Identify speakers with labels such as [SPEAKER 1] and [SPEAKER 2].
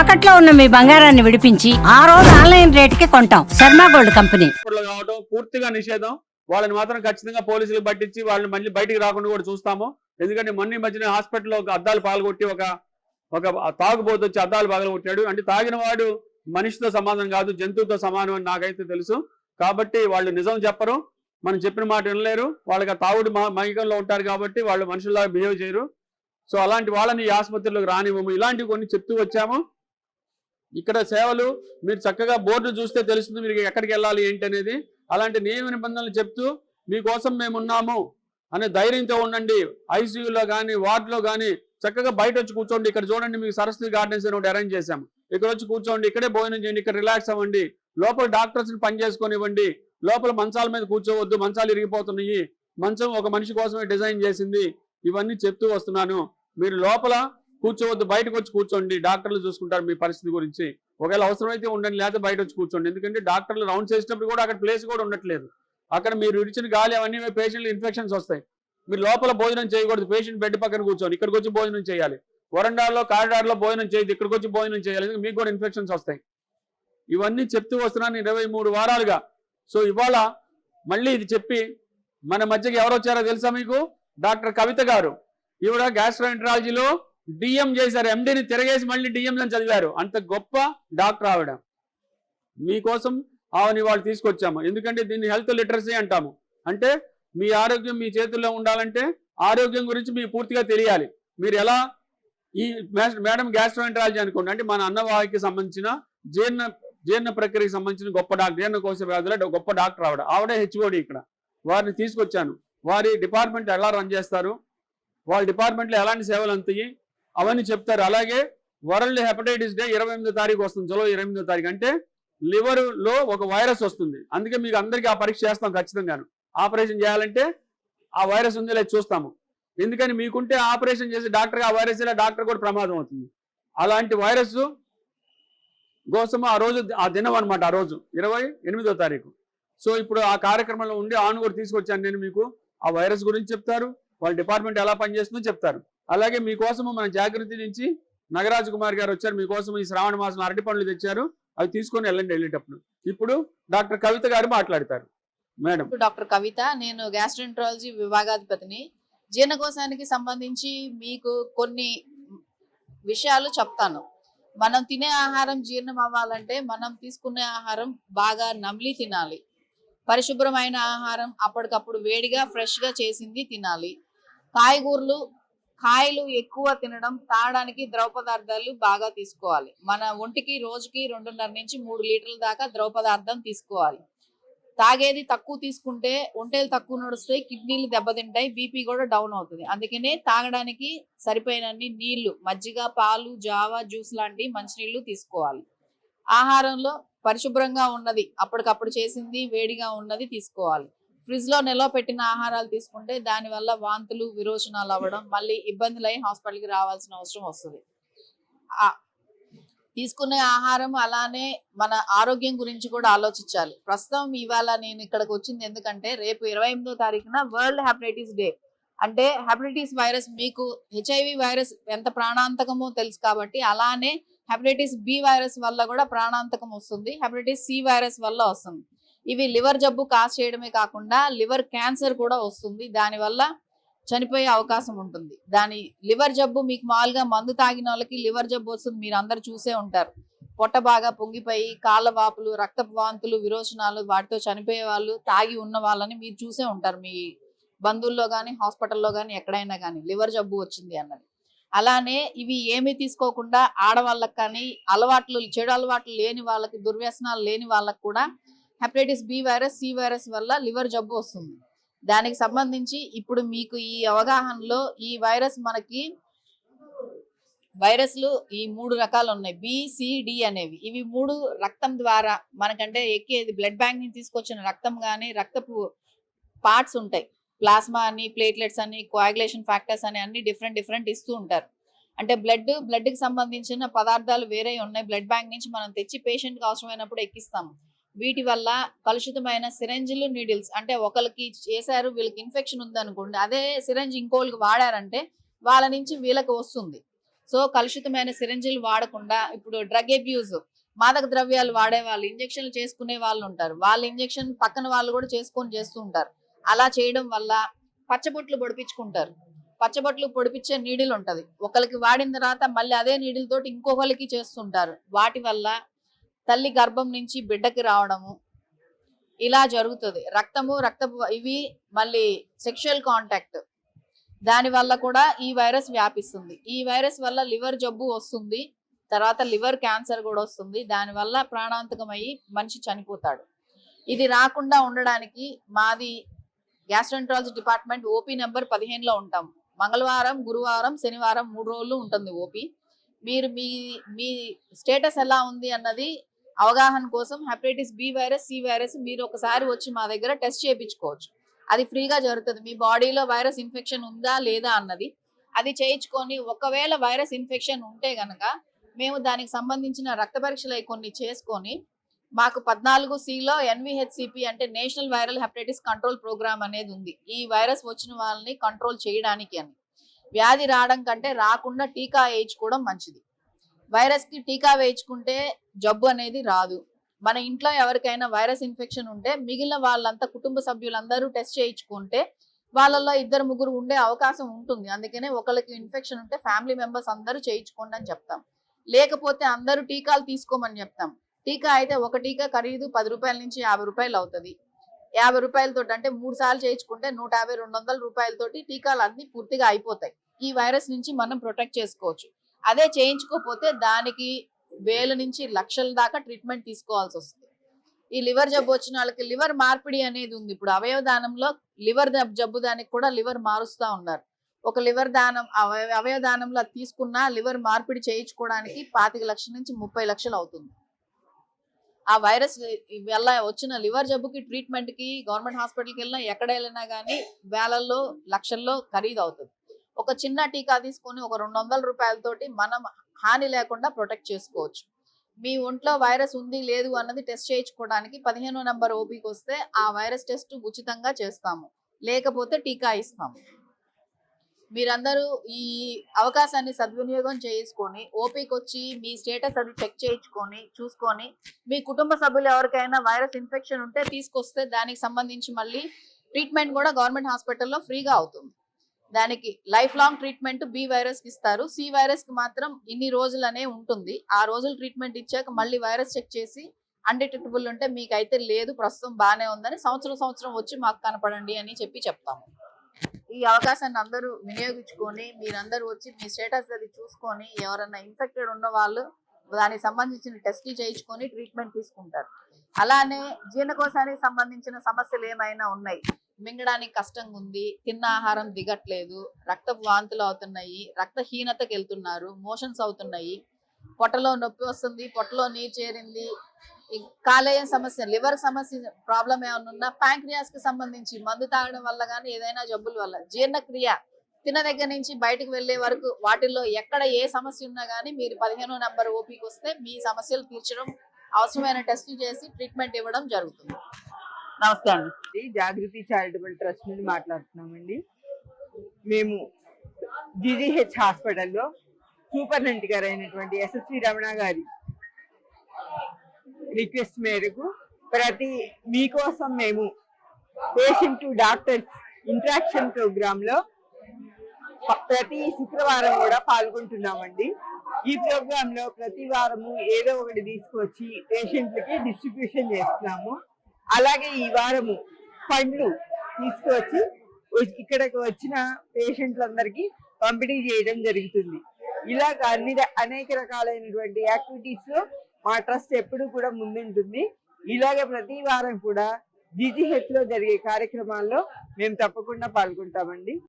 [SPEAKER 1] తాకట్లో ఉన్న మీ బంగారాన్ని విడిపించి ఆ రోజు ఆన్లైన్ రేటుకి కొంటాం. Sharma gold company.
[SPEAKER 2] కావడం పూర్తిగా నిషేధం. వాళ్ళని మాత్రం ఖచ్చితంగా పోలీసులు పట్టించి వాళ్ళని మళ్ళీ బయటికి రాకుండా కూడా చూస్తాము. ఎందుకంటే మొన్న ఈ మధ్యన హాస్పిటల్లో ఒక అద్దాలు పాల్గొట్టి ఒక ఒక తాగుబోతు వచ్చి అద్దాలు పగలగొట్టాడు. అంటే తాగిన వాడు మనిషితో సమానం కాదు జంతువుతో సమానం అని నాకైతే తెలుసు. కాబట్టి వాళ్ళు నిజం చెప్పరు. మనం చెప్పిన మాట వినలేరు. వాళ్ళకి తాగుడు మైకంలో ఉంటారు కాబట్టి వాళ్ళు మనుషుల్లాగా బిహేవ్ చేయరు. సో అలాంటి వాళ్ళని ఆసుపత్రిలోకి రానివ్వము. ఇలాంటివి కొన్ని చెప్తూ వచ్చాము. ఇక్కడ సేవలు మీరు చక్కగా బోర్డు చూస్తే తెలుస్తుంది మీరు ఎక్కడికి వెళ్ళాలి ఏంటి అనేది అలాంటి నియమ నిబంధనలు చెప్తూ మీకోసం మేము ఉన్నాము అనే ధైర్యంతో ఉండండి. ఐసీయూలో కానీ వార్డులో కానీ చక్కగా బయట వచ్చి కూర్చోండి. ఇక్కడ చూడండి మీకు సరస్వతి గార్డెన్స్ అని ఒకటి అరేంజ్ చేశాము. ఇక్కడ వచ్చి కూర్చోండి ఇక్కడే భోజనం చేయండి ఇక్కడ రిలాక్స్ అవ్వండి. లోపల డాక్టర్స్ని పని చేసుకొనివ్వండి లోపల మంచాల మీద కూర్చోవద్దు మంచాలు ఇరిగిపోతున్నాయి. మంచం ఒక మనిషి కోసమే డిజైన్ చేసింది. ఇవన్నీ చెప్తూ వస్తున్నాను. మీరు లోపల కూర్చోవద్దు బయటకు వచ్చి కూర్చోండి. డాక్టర్లు చూసుకుంటారు మీ పరిస్థితి గురించి. ఒకవేళ అవసరమైతే ఉండండి లేకపోతే బయట వచ్చి కూర్చోండి. ఎందుకంటే డాక్టర్లు రౌండ్స్ వేసినప్పుడు కూడా అక్కడ ప్లేస్ కూడా ఉండట్లేదు. అక్కడ మీరు విడిచిన గాలి అవన్నీ పేషెంట్లు ఇన్ఫెక్షన్స్ వస్తాయి. మీరు లోపల భోజనం చేయకూడదు. పేషెంట్ బెడ్ పక్కన కూర్చొని ఇక్కడికి వచ్చి భోజనం చేయాలి. వరండాల్లో కారిడార్లో భోజనం చేయదు ఇక్కడికి వచ్చి భోజనం చేయాలి. మీకు కూడా ఇన్ఫెక్షన్స్ వస్తాయి. ఇవన్నీ చెప్తూ వస్తున్నాను ఇరవై మూడు వారాలుగా. సో ఇవాళ మళ్ళీ ఇది చెప్పి మన మధ్యకి ఎవరు వచ్చారో తెలుసా మీకు? డాక్టర్ కవిత గారు. ఈవిడ గ్యాస్ట్రోఎంట్రాలజీలో డిఎం చేశారు ఎండిని తిరగేసి మళ్ళీ డిఎం చదివారు. అంత గొప్ప డాక్టర్ ఆవిడ. మీకోసం ఆవిని వాళ్ళు తీసుకొచ్చాము. ఎందుకంటే దీన్ని హెల్త్ లిటరసీ అంటాము. అంటే మీ ఆరోగ్యం మీ చేతుల్లో ఉండాలంటే ఆరోగ్యం గురించి మీ పూర్తిగా తెలియాలి. మీరు ఎలా ఈ మేడం గ్యాస్ట్రోఎంట్రాలజీ అనుకోండి. అంటే మన అన్నవాహికి సంబంధించిన జీర్ణ జీర్ణ ప్రక్రియకి సంబంధించిన గొప్ప డాక్టర్ జీర్ణకోశ వ్యాధుల గొప్ప డాక్టర్ ఆవిడ. ఆవిడే హెచ్ఓడి ఇక్కడ. వారిని తీసుకొచ్చాను. వారి డిపార్ట్మెంట్ ఎలా రన్ చేస్తారు? వాళ్ళ డిపార్ట్మెంట్లో ఎలాంటి సేవలు అందుతాయి? అవన్నీ చెప్తారు. అలాగే వరల్డ్ హెపటైటిస్ డే ఇరవై ఎనిమిదో తారీఖు వస్తుంది. జూలై ఇరవై ఎనిమిదో తారీఖు. అంటే లివర్లో ఒక వైరస్ వస్తుంది. అందుకే మీకు అందరికీ ఆ పరీక్ష చేస్తాం ఖచ్చితంగాను. ఆపరేషన్ చేయాలంటే ఆ వైరస్ ఉంది లేదు చూస్తాము. ఎందుకని మీకుంటే ఆపరేషన్ చేసి డాక్టర్ ఆ వైరస్ ఇలా డాక్టర్ కూడా ప్రమాదం అవుతుంది. అలాంటి వైరస్ కోసము ఆ రోజు ఆ దినం అనమాట ఆ రోజు ఇరవై ఎనిమిదో తారీఖు. సో ఇప్పుడు ఆ కార్యక్రమంలో ఉండి ఆన్ కూడా తీసుకొచ్చాను నేను మీకు. ఆ వైరస్ గురించి చెప్తారు. వాళ్ళ డిపార్ట్మెంట్ ఎలా పనిచేస్తుందో చెప్తారు. అలాగే మీకోసము మన జాగృతి నుంచి నగరాజ్ కుమార్ గారు వచ్చారు. మీకోసం ఈ శ్రావణ మాసం అరటి పండ్లు తెచ్చారు. అవి తీసుకొని వెళ్ళండి వెళ్ళేటప్పుడు. ఇప్పుడు డాక్టర్ కవిత గారు మాట్లాడతారు. మేడం.
[SPEAKER 3] డాక్టర్ కవిత నేను గ్యాస్ట్రెంట్రాలజీ విభాగాధిపతిని. జీర్ణకోశానికి సంబంధించి మీకు కొన్ని విషయాలు చెప్తాను. మనం తినే ఆహారం జీర్ణం అవ్వాలంటే మనం తీసుకునే ఆహారం బాగా నమిలి తినాలి. పరిశుభ్రమైన ఆహారం అప్పటికప్పుడు వేడిగా ఫ్రెష్గా చేసింది తినాలి. కాయగూరలు కాయలు ఎక్కువ తినడం తాగడానికి ద్రవ పదార్థాలు బాగా తీసుకోవాలి. మన ఒంటికి రోజుకి రెండున్నర నుంచి మూడు లీటర్ల దాకా ద్రవ పదార్థం తీసుకోవాలి. తాగేది తక్కువ తీసుకుంటే ఒంటేలు తక్కువ నడుస్తాయి కిడ్నీలు దెబ్బతింటాయి బీపీ కూడా డౌన్ అవుతుంది. అందుకనే తాగడానికి సరిపోయినన్ని నీళ్ళు మజ్జిగ పాలు జావా జ్యూస్ లాంటి మంచినీళ్ళు తీసుకోవాలి. ఆహారంలో పరిశుభ్రంగా ఉన్నది అప్పటికప్పుడు చేసింది వేడిగా ఉన్నది తీసుకోవాలి. ఫ్రిడ్జ్లో నిల్వ పెట్టిన ఆహారాలు తీసుకుంటే దానివల్ల వాంతులు విరోచనాలు అవ్వడం మళ్ళీ ఇబ్బందులు అయి హాస్పిటల్కి రావాల్సిన అవసరం వస్తుంది. తీసుకునే ఆహారం అలానే మన ఆరోగ్యం గురించి కూడా ఆలోచించాలి. ప్రస్తుతం ఇవాళ నేను ఇక్కడికి వచ్చింది ఎందుకంటే రేపు ఇరవై ఎనిమిదో తారీఖున వరల్డ్ హెపటైటిస్ డే అంటే హెపటైటిస్ వైరస్ మీకు హెచ్ఐవి వైరస్ ఎంత ప్రాణాంతకమో తెలుసు కాబట్టి అలానే హెపటైటిస్ బి వైరస్ వల్ల కూడా ప్రాణాంతకం వస్తుంది. హెపటైటిస్ సి వైరస్ వల్ల వస్తుంది. ఇవి లివర్ జబ్బు కాజ్ చేయడమే కాకుండా లివర్ క్యాన్సర్ కూడా వస్తుంది. దానివల్ల చనిపోయే అవకాశం ఉంటుంది. దాని లివర్ జబ్బు మీకు మామూలుగా మందు తాగిన వాళ్ళకి లివర్ జబ్బు వస్తుంది. మీరు అందరు చూసే ఉంటారు. పొట్ట బాగా పొంగిపోయి కాళ్ళ వాపులు రక్త వాంతులు విరోచనాలు వాటితో చనిపోయే వాళ్ళు తాగి ఉన్న వాళ్ళని మీరు చూసే ఉంటారు. మీ బంధువుల్లో కానీ హాస్పిటల్లో కానీ ఎక్కడైనా కానీ లివర్ జబ్బు వచ్చింది అన్నది. అలానే ఇవి ఏమీ తీసుకోకుండా ఆడవాళ్ళకి కానీ అలవాట్లు చెడు అలవాట్లు లేని వాళ్ళకి దుర్వ్యసనాలు లేని వాళ్ళకి కూడా hepatitis B virus C virus వల్ల లివర్ జబ్బు వస్తుంది. దానికి సంబంధించి ఇప్పుడు మీకు ఈ అవగాహనలో ఈ వైరస్ మనకి వైరస్లు ఈ మూడు రకాలు ఉన్నాయి. బి సి, డి అనేవి. ఇవి మూడు రక్తం ద్వారా మనకంటే ఎక్కేది. బ్లడ్ బ్యాంక్ నుంచి తీసుకొచ్చిన రక్తం కానీ రక్తపు పార్ట్స్ ఉంటాయి. ప్లాస్మా అని ప్లేట్లెట్స్ అని కోయాగులేషన్ ఫ్యాక్టర్స్ అని అన్ని డిఫరెంట్ డిఫరెంట్ ఇస్తూ ఉంటారు. అంటే బ్లడ్ బ్లడ్కి సంబంధించిన పదార్థాలు వేరే ఉన్నాయి. బ్లడ్ బ్యాంక్ నుంచి మనం తెచ్చి పేషెంట్కి అవసరమైనప్పుడు ఎక్కిస్తాము. వీటి వల్ల కలుషితమైన సిరంజిలు నీడిల్స్ అంటే ఒకరికి చేశారు వీళ్ళకి ఇన్ఫెక్షన్ ఉందనుకోండి అదే సిరంజ్ ఇంకోళ్ళకి వాడారంటే వాళ్ళ నుంచి వీళ్ళకి వస్తుంది. సో కలుషితమైన సిరంజిలు వాడకుండా ఇప్పుడు డ్రగ్ అబ్యూజ్ మాదక ద్రవ్యాలు వాడే వాళ్ళు ఇంజక్షన్లు చేసుకునే వాళ్ళు ఉంటారు. వాళ్ళ ఇంజక్షన్ పక్కన వాళ్ళు కూడా చేసుకొని చేస్తూ ఉంటారు. అలా చేయడం వల్ల పచ్చబొట్లు పొడిపించుకుంటారు. పచ్చబొట్లు పొడిపించే నీడిల్ ఉంటుంది. ఒకరికి వాడిన తర్వాత మళ్ళీ అదే నీడిల్ తోటి ఇంకొకరికి చేస్తుంటారు. వాటి వల్ల తల్లి గర్భం నుంచి బిడ్డకి రావడము. ఇలా జరుగుతుంది. రక్తము రక్త ఇవి మళ్ళీ సెక్షువల్ కాంటాక్ట్ దాని వల్ల కూడా ఈ వైరస్ వ్యాపిస్తుంది. ఈ వైరస్ వల్ల లివర్ జబ్బు వస్తుంది. తర్వాత లివర్ క్యాన్సర్ కూడా వస్తుంది. దానివల్ల ప్రాణాంతకమయ్యి మనిషి చనిపోతాడు. ఇది రాకుండా ఉండడానికి మాది గ్యాస్ట్రంట్రాలజీ డిపార్ట్మెంట్ ఓపీ నెంబర్ పదిహేనులో ఉంటాం. మంగళవారం గురువారం శనివారం మూడు రోజులు ఉంటుంది ఓపీ మీరు మీ మీ స్టేటస్ ఎలా ఉంది అన్నది అవగాహన కోసం hepatitis B virus C virus మీరు ఒకసారి వచ్చి మా దగ్గర టెస్ట్ చేయించుకోవచ్చు. అది ఫ్రీగా జరుగుతుంది. మీ బాడీలో వైరస్ ఇన్ఫెక్షన్ ఉందా లేదా అన్నది అది చేయించుకొని ఒకవేళ వైరస్ ఇన్ఫెక్షన్ ఉంటే గనక మేము దానికి సంబంధించిన రక్త పరీక్షలు కొన్ని చేసుకొని మాకు పద్నాలుగు సిలో ఎన్విహెచ్సిపి అంటే national viral hepatitis control programme అనేది ఉంది. ఈ వైరస్ వచ్చిన వాళ్ళని కంట్రోల్ చేయడానికి అని. వ్యాధి రావడం కంటే రాకుండా టీకా వేయించుకోవడం మంచిది. వైరస్కి టీకా వేయించుకుంటే జబ్బు అనేది రాదు. మన ఇంట్లో ఎవరికైనా వైరస్ ఇన్ఫెక్షన్ ఉంటే మిగిలిన వాళ్ళంతా కుటుంబ సభ్యులందరూ టెస్ట్ చేయించుకుంటే వాళ్ళల్లో ఇద్దరు ముగ్గురు ఉండే అవకాశం ఉంటుంది. అందుకనే ఒకరికి ఇన్ఫెక్షన్ ఉంటే ఫ్యామిలీ మెంబర్స్ అందరూ చేయించుకోండి అని చెప్తాం. లేకపోతే అందరూ టీకాలు తీసుకోమని చెప్తాం. టీకా అయితే ఒక టీకా ఖరీదు పది రూపాయల నుంచి యాభై రూపాయలు అవుతుంది. యాభై రూపాయలతో అంటే మూడు సార్లు చేయించుకుంటే నూట యాభై రెండు వందల రూపాయలతోటి టీకాలు అన్ని పూర్తిగా అయిపోతాయి. ఈ వైరస్ నుంచి మనం ప్రొటెక్ట్ చేసుకోవచ్చు. అదే చేయించుకోకపోతే దానికి వేల నుంచి లక్షల దాకా ట్రీట్మెంట్ తీసుకోవాల్సి వస్తుంది. ఈ లివర్ జబ్బు వచ్చిన వాళ్ళకి లివర్ మార్పిడి అనేది ఉంది. ఇప్పుడు అవయవ దానంలో లివర్ జబ్బు దానికి కూడా లివర్ మారుస్తా ఉన్నారు. ఒక లివర్ దానం అవయవ దానంలో అది తీసుకున్న లివర్ మార్పిడి చేయించుకోవడానికి పాతిక లక్షల నుంచి ముప్పై లక్షలు అవుతుంది. ఆ వైరస్ వల్ల వచ్చిన లివర్ జబ్బుకి ట్రీట్మెంట్కి గవర్నమెంట్ హాస్పిటల్కి వెళ్ళినా ఎక్కడ వెళ్ళినా కానీ వేలల్లో లక్షల్లో ఖరీదు అవుతుంది. ఒక చిన్న టీకా తీసుకొని ఒక రెండు వందల రూపాయలతోటి మనం హాని లేకుండా ప్రొటెక్ట్ చేసుకోవచ్చు. మీ ఒంట్లో వైరస్ ఉంది లేదు అన్నది టెస్ట్ చేయించుకోవడానికి పదిహేను నెంబర్ ఓపీకి వస్తే ఆ వైరస్ టెస్ట్ ఉచితంగా చేస్తాము. లేకపోతే టీకా ఇస్తాము. మీరందరూ ఈ అవకాశాన్ని సద్వినియోగం చేసుకొని ఓపీకి వచ్చి మీ స్టేటస్ అది చెక్ చేయించుకొని చూసుకొని మీ కుటుంబ సభ్యులు ఎవరికైనా వైరస్ ఇన్ఫెక్షన్ ఉంటే తీసుకొస్తే దానికి సంబంధించి మళ్ళీ ట్రీట్మెంట్ కూడా గవర్నమెంట్ హాస్పిటల్లో ఫ్రీగా అవుతుంది. దానికి లైఫ్ లాంగ్ ట్రీట్మెంట్ బి వైరస్కి ఇస్తారు. సి వైరస్కి మాత్రం ఇన్ని రోజులనే ఉంటుంది. ఆ రోజులు ట్రీట్మెంట్ ఇచ్చాక మళ్ళీ వైరస్ చెక్ చేసి అన్డిటెక్టబుల్ ఉంటే మీకు అయితే లేదు ప్రస్తుతం బాగానే ఉందని సంవత్సరం సంవత్సరం వచ్చి మాకు కనపడండి అని చెప్పి చెప్తాము. ఈ అవకాశాన్ని అందరూ వినియోగించుకొని మీరందరూ వచ్చి మీ స్టేటస్ అది చూసుకొని ఎవరన్నా ఇన్ఫెక్టెడ్ ఉన్న వాళ్ళు దానికి సంబంధించిన టెస్టులు చేయించుకొని ట్రీట్మెంట్ తీసుకుంటారు. అలానే జీర్ణకోశానికి సంబంధించిన సమస్యలు ఏమైనా ఉన్నాయి? మింగడానికి కష్టంగా ఉంది తిన్న ఆహారం దిగట్లేదు రక్తపు వాంతులు అవుతున్నాయి రక్తహీనతకి వెళ్తున్నారు మోషన్స్ అవుతున్నాయి పొట్టలో నొప్పి వస్తుంది పొట్టలో నీరు చేరింది కాలేయం సమస్య లివర్ సమస్య ప్రాబ్లం ఏమైనా ఉన్నా ప్యాంక్రియాస్కి సంబంధించి మందు తాగడం వల్ల కానీ ఏదైనా జబ్బుల వల్ల జీర్ణక్రియ తిన్న దగ్గర నుంచి బయటకు వెళ్ళే వరకు వాటిల్లో ఎక్కడ ఏ సమస్య ఉన్నా కానీ మీరు పదిహేనో నెంబర్ ఓపీకి వస్తే మీ సమస్యలు తీర్చడం అవసరమైన టెస్టులు చేసి ట్రీట్మెంట్ ఇవ్వడం జరుగుతుంది. నమస్తే అండి.
[SPEAKER 4] ఈ జాగృతి చారిటబుల్ ట్రస్ట్ నుండి మాట్లాడుతున్నామండి. మేము జీజీహెచ్ హాస్పిటల్లో సూపరింటెండెంట్ గారు అయినటువంటి ఎస్ఎస్వి రమణ గారి రిక్వెస్ట్ మేరకు ప్రతి మీకోసం మేము పేషెంట్ టు డాక్టర్ ఇంట్రాక్షన్ ప్రోగ్రామ్లో ప- ప్రతి శుక్రవారం కూడా పాల్గొంటున్నామండి. ఈ ప్రోగ్రామ్లో ప్రతి వారము ఏదో ఒకటి తీసుకొచ్చి పేషెంట్లకి డిస్ట్రిబ్యూషన్ చేస్తున్నాము. అలాగే ఈ వారము పండ్లు తీసుకొచ్చి ఉ- ఇక్కడికి వచ్చిన పేషెంట్లందరికీ పంపిణీ చేయడం జరుగుతుంది. ఇలాగ అన్ని అనేక రకాలైనటువంటి యాక్టివిటీస్లో మా ట్రస్ట్ ఎప్పుడు కూడా ముందుంటుంది. ఇలాగే ప్రతి వారం కూడా జీజీహెచ్లో జరిగే కార్యక్రమాల్లో మేము తప్పకుండా పాల్గొంటామండి.